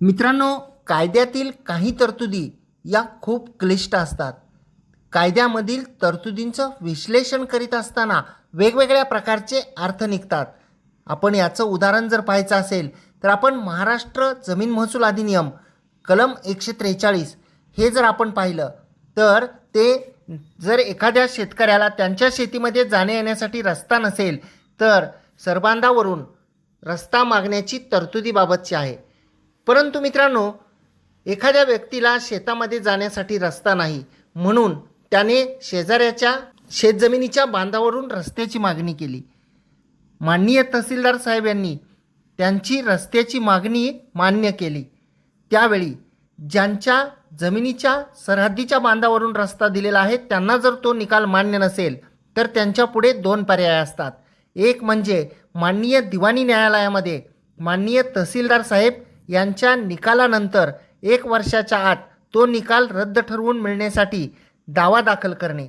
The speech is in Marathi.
मित्रांनो कायद्यातील काही तरतुदी या खूप क्लिष्ट असतात. कायद्यामधील तरतुदींचं विश्लेषण करीत असताना वेगवेगळ्या प्रकारचे अर्थ निघतात. आपण याचं उदाहरण जर पाहायचं असेल तर आपण महाराष्ट्र जमीन महसूल अधिनियम कलम एकशे त्रेचाळीस हे जर आपण पाहिलं तर ते जर एखाद्या शेतकऱ्याला त्यांच्या शेतीमध्ये जाणे येण्यासाठी रस्ता नसेल तर सर्बांधावरून रस्ता मागण्याची तरतुदीबाबतची आहे. परंतु मित्रांनो एखाद्या व्यक्तीला शेतामध्ये जाण्यासाठी रस्ता नाही म्हणून त्याने शेजाऱ्याच्या शेतजमिनीच्या बांधावरून रस्त्याची मागणी केली. माननीय तहसीलदार साहेब यांनी त्यांची रस्त्याची मागणी मान्य केली. त्यावेळी ज्यांच्या जमिनीच्या सरहद्दीच्या बांधावरून रस्ता दिलेला आहे त्यांना जर तो निकाल मान्य नसेल तर त्यांच्या पुढे दोन पर्याय असतात. एक म्हणजे माननीय दिवाणी न्यायालयामध्ये माननीय तहसीलदार साहेब यांच्या निकालानंतर एक वर्षाच्या आत तो निकाल रद्द ठरवून मिळण्यासाठी दावा दाखल करणे.